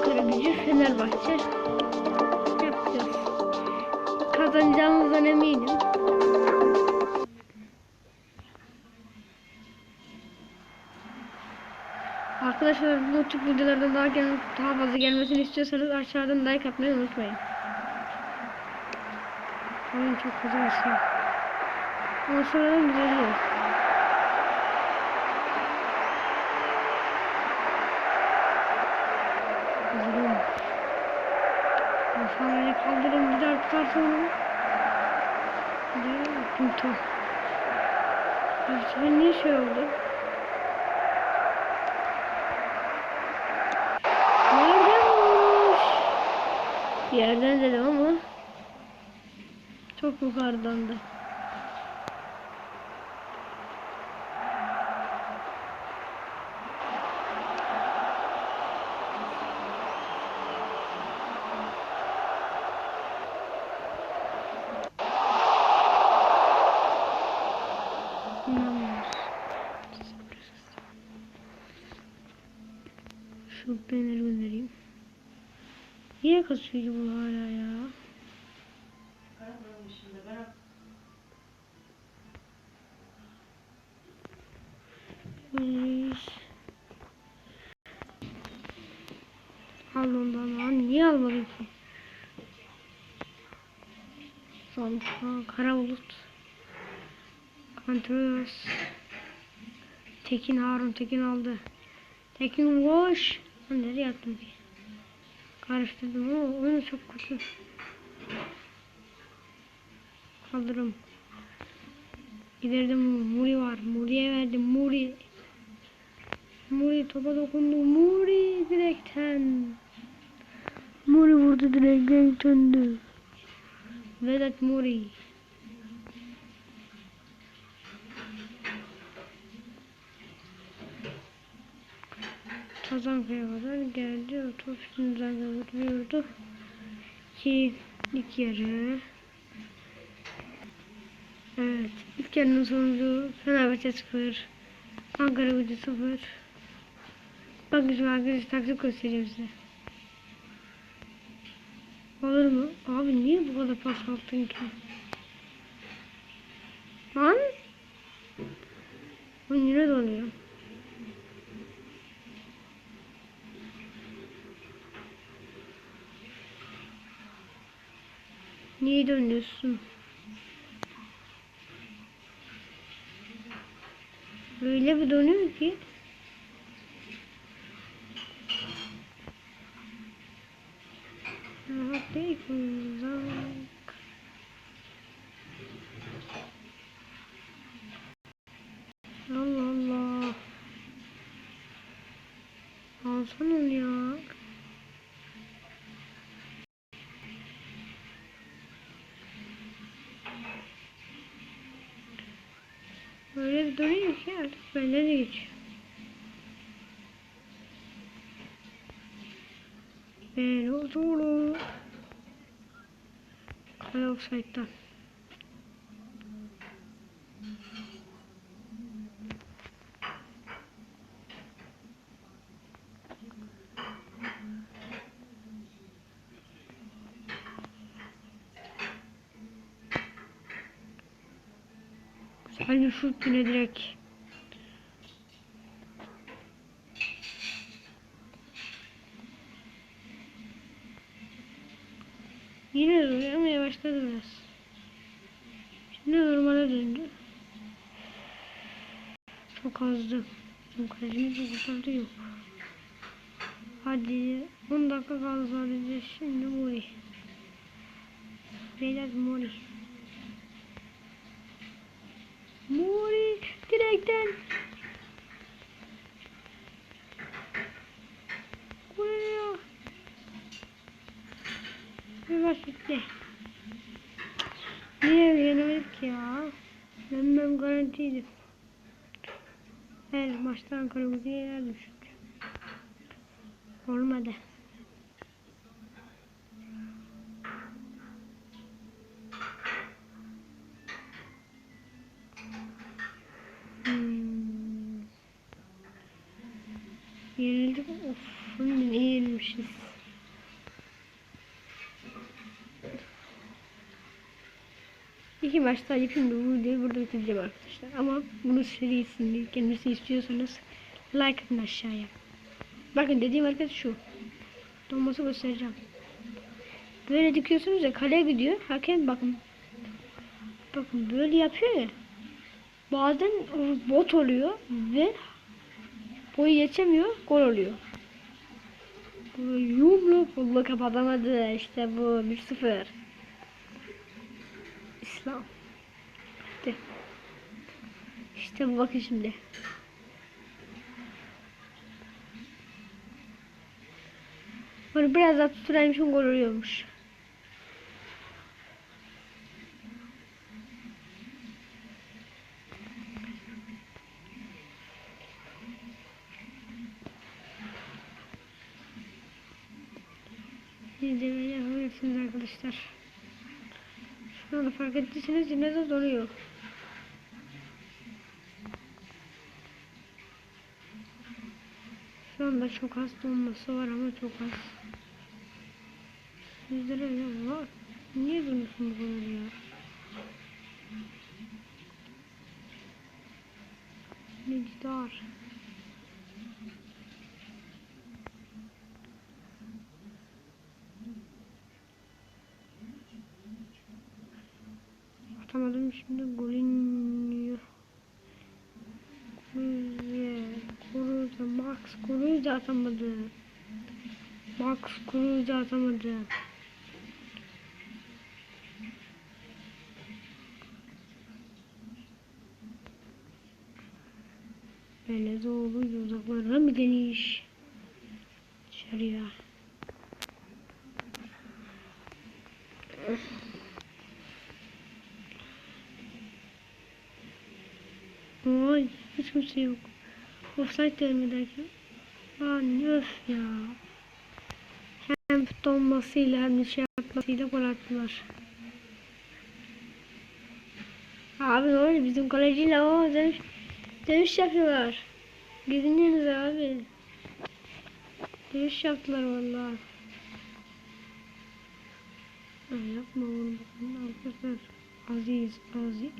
Ankara Gücü Fenerbahçe yapacağız. Kazanacağımızdan eminim. Arkadaşlar bu tip videolardan daha, gel daha fazla gelmesini istiyorsanız aşağıdan like atmayı unutmayın. Oyun çok güzel şey. Ama sonradan güzel değil. Sonra kaldırın bir daha tutarsa onu. Bir de punto. Bu sefer niye şey oldu? Nereden vurmuş? Yerden dedim ama çok yukarıdan da. Şu banner göndereyim. Niye kasıyor ki bu hala ya? Al ondan lan. Niye almadın ki? Ha, kara bulut. Kontrols. Tekin Harun Tekin aldı. Tekin koş. Ben nereye attım ki? Karıştırdım ama oyunu çok kötü. Kaldırım. Giderdim Muri var. Muri'ye verdim. Muri. Muri topa dokundu. Muri direkten. Muri vurdu direkten döndü. Vedat Muri. Kazankaya kadar geldi. Otobüsümüzden götürüyordu. İki, ilk yarı. Evet. İlk yarının sonucu Fenerbahçe 0. Ankara gücü 0. Bakın şimdi arkadaşlar taktik göstereceğim size. Olur mu? Abi niye bu kadar pas attın ki? Lan? Bu yine donuyor. Niye dönüyorsun? Böyle bir dönüyor ki. Rahat değil uzak. Allah Allah. Alsana ya. Böyle bir dönüyor ki artık bende de geçiyor. Ben huzuru. Kale offside'dan. Yine direkt. Yine duruyor ama yavaşladı biraz. Şimdi normale döndü. Çok azdı. Bizim kalecimiz de kurtardı yok. Hadi 10 dakika kaldı sadece. Şimdi Mori. Beyler. Mori direkten. Buraya. Basitti. Niye yenemedik ya? Yenmem garantiydi. Her maçtan kırmızı yer düşük. Olmadı. İki maç daha yapayım da bu videoyu burada bitireceğim arkadaşlar. Ama bunu serisini kendisi istiyorsanız like atın aşağıya. Bakın dediğim hareket şu. Donması göstereceğim. Böyle dikiyorsunuz ya kaleye gidiyor. Hakem bakın. Bakın böyle yapıyor ya. Bazen bot oluyor ve boyu geçemiyor. Gol oluyor. Yumruk buldu kapatamadı. İşte bu 1-0. İslam. İşte. İşte bakın şimdi. Bunu biraz daha tuturaymışım gol oluyormuş. Siz de böyle yapabilirsiniz arkadaşlar. Anda fark ettiyseniz yine de donuyor. Şu anda çok az donması var ama çok az. Sizlere ne var? Niye donuyorsun bu kadar ya? Miktar. Atamadım şimdi golün yiyor. Kuruze, Kuruze, Max Kuruze atamadı. Max Kuruze atamadı. Belezoğlu uzaklarına bir deniş. Dışarıya. Ay hiç kimse yok. Offside değil derken? Lan öf ya. Hem donmasıyla hem de şey yapmasıyla gol attılar. Abi ne oluyor bizim kaleciyle o dönüş, dönüş yapıyorlar. Gidiniyorsunuz abi. Dönüş yaptılar vallahi. Ay yapma oğlum arkadaşlar. Aziz, Aziz.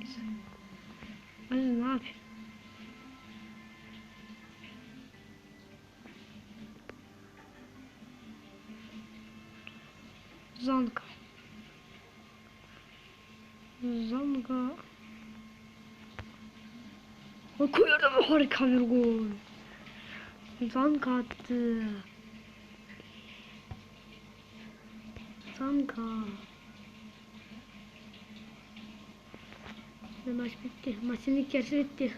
Aziz ne yapıyor? Zanka. Zanka. O koyardı bu harika bir gol. Zanka attı. Zanka. Ve maç bitti. Maçın ilk yarısı bitti.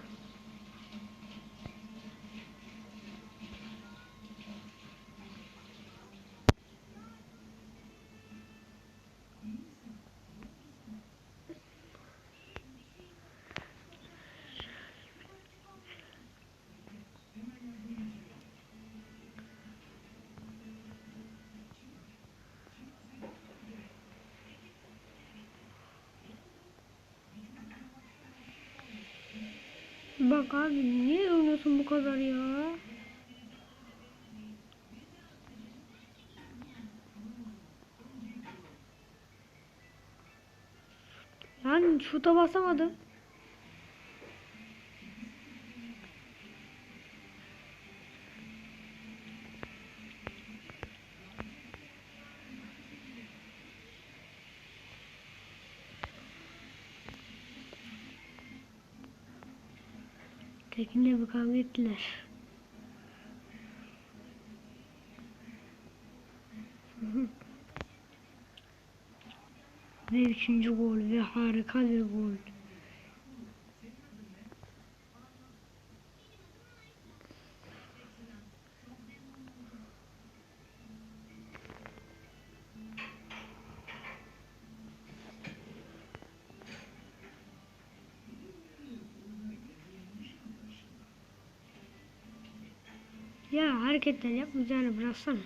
Bak abi niye oynuyorsun bu kadar ya? Lan şuta basamadım. Tekin'le bir kavga ettiler. ve üçüncü gol ve harika bir gol. Ya hareketler yapmayacağını bıraksana.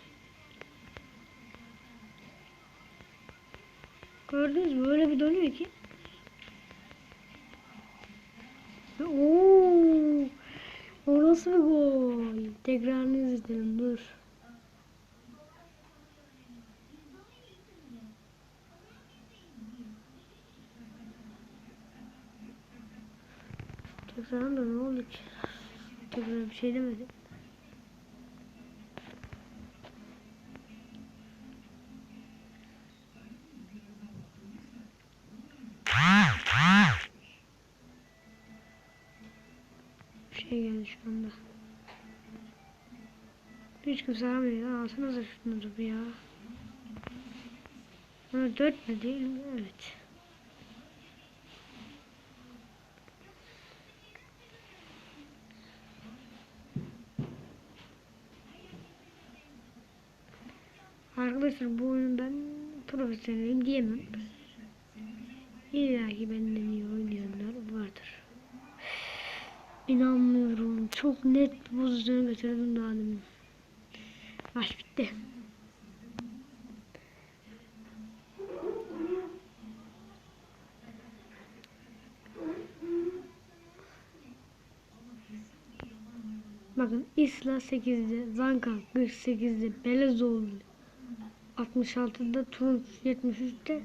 Gördünüz mü? Öyle bir dönüyor ki. Oo! O nasıl bir gol? Tekrarını izleyelim dur. Tekrar da ne oldu ki? Tekrar bir şey demedi. Kimse aramıyor. ya. Alsanıza da bir ya. Ha, dört mü değil mi? Evet. Arkadaşlar bu oyunu ben profesyonelim diyemem. İlla ki benden iyi oynayanlar vardır. İnanmıyorum. Çok net pozisyona getirdim daha demin. Maç bitti. Bakın İsla 8'de, Zanka 48'de, Belezoğlu 66'da, Tunç 73'te,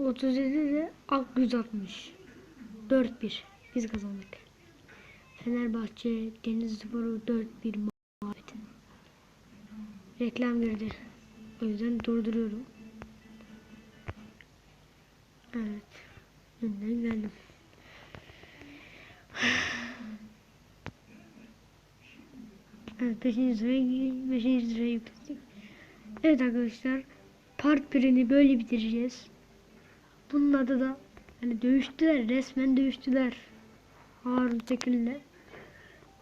37'de Akgüz 60. 4-1. Biz kazandık. Fenerbahçe Denizlispor'u 4-1 mağlup etti. Reklam girdi. O yüzden durduruyorum. Evet. Önden geldim. Evet 5. sıraya 5. sıraya yükseldik. Evet arkadaşlar part 1'ini böyle bitireceğiz. Bunun adı da hani dövüştüler resmen dövüştüler. Harun Tekin'le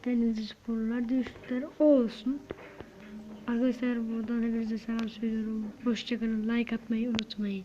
Denizli Sporlar dövüştüler. O olsun. Arkadaşlar buradan hepinize selam söylüyorum. Hoşçakalın. Like atmayı unutmayın.